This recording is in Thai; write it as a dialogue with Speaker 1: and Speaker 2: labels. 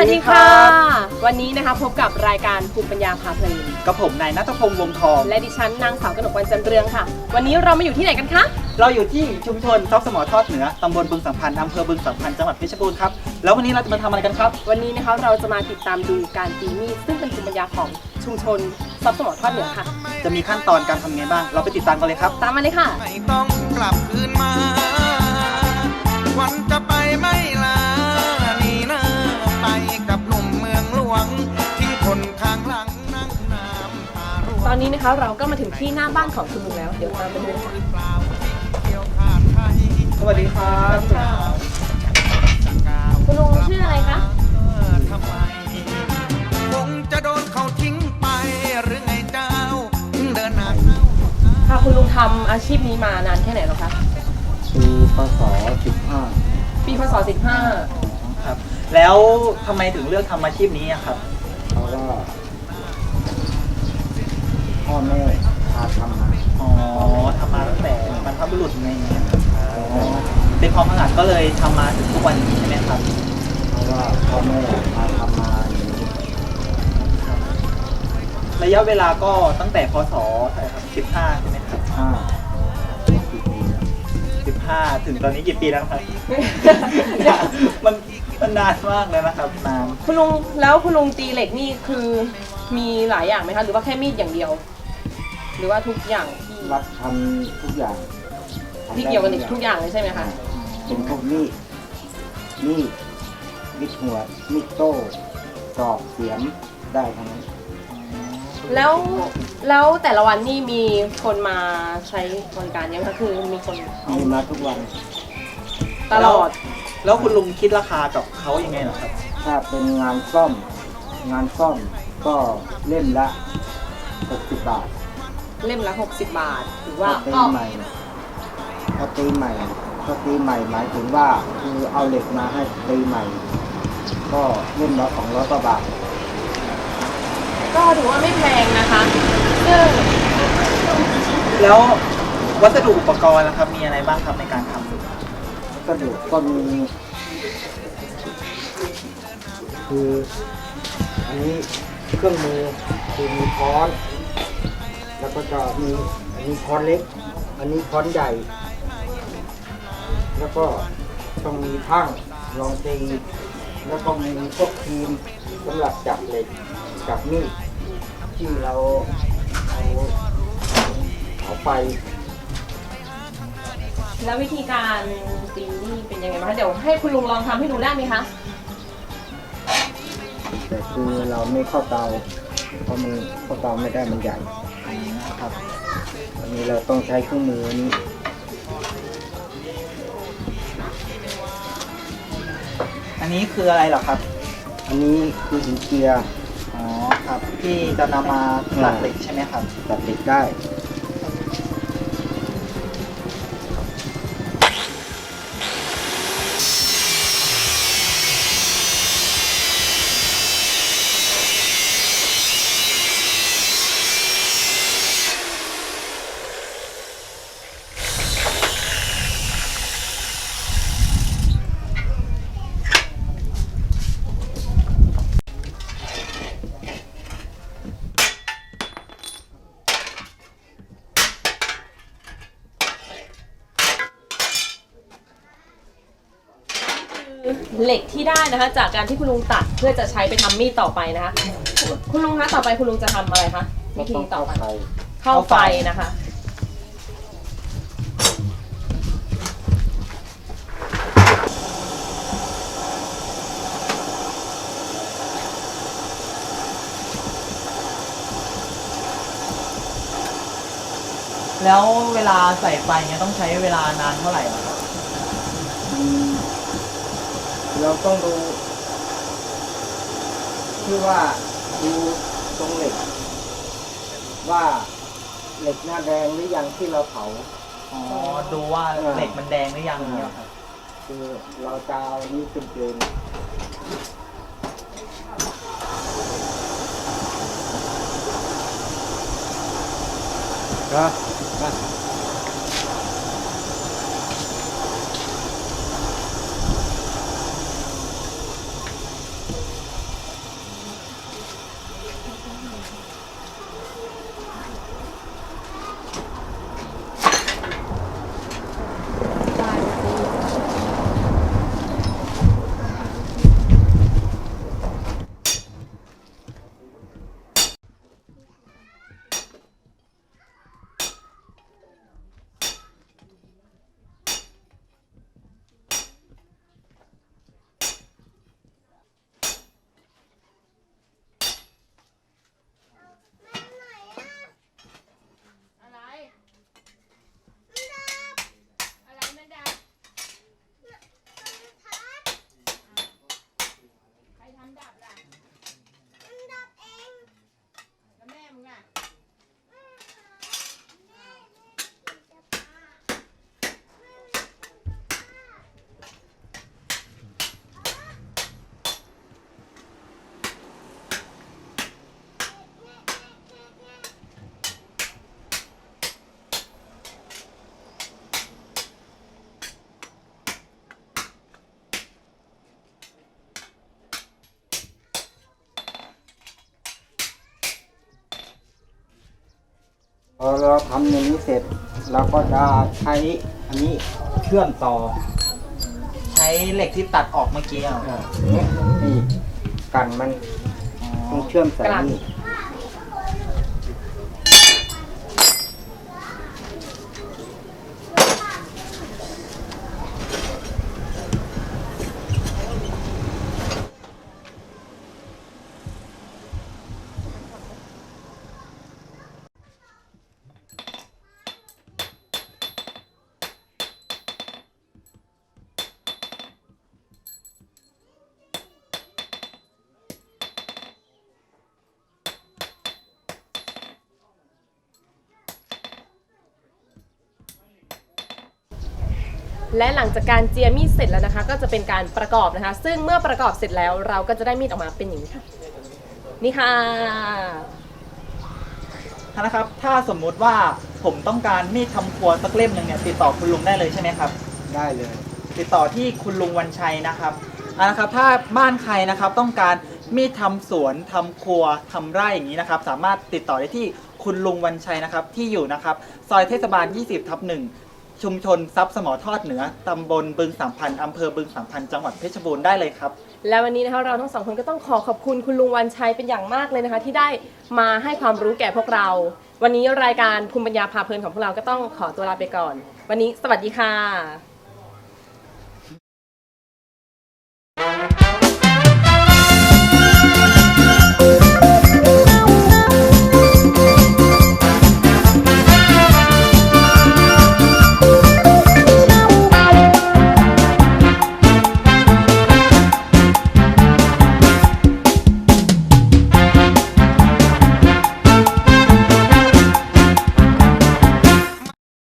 Speaker 1: วัสดีค่ะ วันนี้นะคะพบกับรายการภูมิปัญญาพาเพลิน
Speaker 2: กับผมนายนัทพงษ์วงทอง
Speaker 1: และดิฉันนางสาวกนกวันจันเรืองค่ะ วันนี้เรามาอยู่ที่ไหนกันคะ
Speaker 2: เราอยู่ที่ชุมชนซอกสมอทอดเหนือตำบลบึงสัมพันธ์อำเภอบึงสัมพันธ์จังหวัดเพชรบูรณ์ครับ แล้ววันนี้เราจะมาทำอะไรกันครับ
Speaker 1: วันนี้นะคะเราจะมาติดตามดูการตีมีดซึ่งเป็นภูมิปัญญาของชุมชนซับสมอทอดเหนือค่ะ
Speaker 2: จะมีขั้นตอนการทำไงบ้าง เราไปติดตามกันเลยครับ
Speaker 1: ตามมาเลยค่ะ
Speaker 3: ไม่ต้องกลับคืนมาวันจะไปไม่ลา ตาร่วง
Speaker 1: ตอนนี้นะคะเราก็มาถึงที่หน้าบ้านของคุณลุงแล้ว เดี๋ยวตามไปดูค่ะ
Speaker 3: เปล่าที่เกี่ยวขาดไทย
Speaker 2: สวัสดีครับ
Speaker 3: จะก้าว
Speaker 1: คุณลุงชื่ออะไรคะ
Speaker 3: ทำไมคงจะโดนเขาทิ้งไปหรือไงเจ้าถึงเดินหน้าเข้า
Speaker 1: ค่ะคุณลุงทำอาชีพนี้มานานแค่ไหนแล้วคะ
Speaker 4: ปีพศ15
Speaker 1: ปีพศ15
Speaker 2: ครับ แล้วทำไมถึงเลือกทำอาชีพนี้อะครับ
Speaker 4: เพราะว่า พ่อแม่พาทำมา
Speaker 2: อ๋อทำมาตั้งแต่บรรพบุรุษไงอ๋อเป็นความถนัดก็เลยทำมาถึงทุกวันนี้ใช่ไหมครับ
Speaker 4: เพราะว่าพ่อแม่พาทำมาอย่างนี้
Speaker 2: ระยะเวลาก็ตั้งแต่พศเท่าไหร่ครับ15ใช่ไหมครับ
Speaker 4: ห้ากี่ปีแล้ว
Speaker 2: 15 ถึงตอนนี้กี่ปีแล้วครับ มันมันนานมากเลยนะครับนาน
Speaker 1: คุณลุงแล้วคุณลุงตีเหล็กนี่คือมีหลายอย่างไหมคะ หรือว่าแค่มีดอย่างเดียว หรือว่าทุกอย่างที่
Speaker 4: รับทำทุกอย่างทำ
Speaker 1: ที่
Speaker 4: ได้
Speaker 1: เกี่ยวกับเหล็กทุกอย่างเลยใช่ไหมคะ
Speaker 4: เป็นพวกมีดมีดมิดหัวดมิดโต้ตอกเสียมได้ทั้งนั้น
Speaker 1: แล้วแล้วแต่ละวันนี่มีคนมาใช้บริการยังคะคือมีคน
Speaker 4: มีมาทุกวัน
Speaker 1: ตลอด
Speaker 2: แล้วคุณลุงคิดราคากับเขายังไงเหรอครับ
Speaker 4: ถ้าเป็นงานซ่อม งานซ่อมก็เล่มละ60บาท
Speaker 1: เล่มละ 60 บาท หรือว่า
Speaker 4: ถ้าตีใหม่ถ้าตีใหม่ถ้าตีใหม่หมายถึงว่าคือเอาเหล็กมาให้ตีใหม่ ก็เล่มละสองร้อยกว่าบาท
Speaker 1: ก็ถือว่าไม่แพงนะคะซึ่ง
Speaker 2: แล้ววัสดุอุปกรณ์นะครับมีอะไรบ้างครับในการทำ
Speaker 4: กระดูกก็มีคืออันนี้เครื่องมือคือมีค้อน แล้วก็จะมีอันนี้ค้อนเล็ก อันนี้ค้อนใหญ่ แล้วก็ต้องมีทั้งรองตีแล้วก็มีพวกครีมสำหรับจับเหล็กจับมีดที่เราเอาเอาไป
Speaker 1: แล้ววิธีการตีนี่เป็นยังไงบ้างคะเดี๋ยวให้คุณลุงลองทำให้ดูได้ไหมคะ
Speaker 4: แต่คือเราไม่เข้าเตาเพราะมันเข้าเตาไม่ได้มันใหญ่
Speaker 2: ครับ
Speaker 4: อันนี้เราต้องใช้เครื่องมือนี้
Speaker 2: อันนี้คืออะไรเหรอครับ
Speaker 4: อันนี้คือหินเจียร์
Speaker 2: อ๋อครับที่จะนำมาตัดเหล็กใช่ไหมครับ
Speaker 4: ตัดเหล็กได้
Speaker 1: เหล็กที่ได้นะคะ จากการที่คุณลุงตัดเพื่อจะใช้ไปทำมีดต่อไปนะคะ คุณลุงคะต่อไปคุณลุงจะทำอะไรคะ
Speaker 4: ก็
Speaker 1: วิธี
Speaker 4: ต้อง
Speaker 1: ต่อ
Speaker 4: เข้า
Speaker 1: ไป
Speaker 4: ไฟ
Speaker 1: เข้าไฟนะคะ
Speaker 2: แล้วเวลาใส่ไฟเนี่ยต้องใช้เวลานานเท่าไหร่ครับ
Speaker 4: อืม เราต้องดูที่ว่าดูตรงเหล็ก ว่าเหล็กหน้าแดงหรือยังที่เราเผา
Speaker 2: อ๋อ ดูว่า
Speaker 4: เออ
Speaker 2: เหล็กมันแดงหรือยังเนี่ยเหรอครับ
Speaker 4: คือเราจะเอานี่เป็นเกณฑ์ครับ พอเราทำอย่างนี้เสร็จเราก็จะใช้อันนี้เชื่อมต่อ
Speaker 2: ใช้เหล็กที่ตัดออกเมื่อกี้อะ
Speaker 4: เออเนี่ยนี่กันมันต้องเชื่อมใส่
Speaker 1: กลั่
Speaker 4: น
Speaker 1: และหลังจากการเจียมีดเสร็จแล้วนะคะ ก็จะเป็นการประกอบนะคะ ซึ่งเมื่อประกอบเสร็จแล้วเราก็จะได้มีดออกมาเป็นอย่างนี้ค่ะ นี่ค่ะ
Speaker 2: นะครับ ถ้าสมมุติว่าผมต้องการมีดทำครัวสักเล่มหนึ่งเนี่ยติดต่อคุณลุงได้เลยใช่ไหมครับ
Speaker 4: ได้เลย
Speaker 2: ติดต่อที่คุณลุงวันชัยนะครับเอาละครับ ถ้าบ้านใครนะครับต้องการมีดทำสวนทำครัวทำไร่อย่างนี้นะครับ สามารถติดต่อได้ที่คุณลุงวันชัยนะครับที่อยู่นะครับ ซอยเทศบาล 20ทับหนึ่ง ชุมชนทรัพย์สมอทอดเหนือ ตำบลบึงสามพันอำเภอบึงสามพันจังหวัดเพชรบูรณ์ได้เลยครับ
Speaker 1: และวันนี้นะคะเราทั้งสองคนก็ต้องขอขอบคุณคุณลุงวันชัยเป็นอย่างมากเลยนะคะ ที่ได้มาให้ความรู้แก่พวกเรา วันนี้รายการภูมิปัญญาพาเพลินของพวกเราก็ต้องขอตัวลาไปก่อน วันนี้สวัสดีค่ะ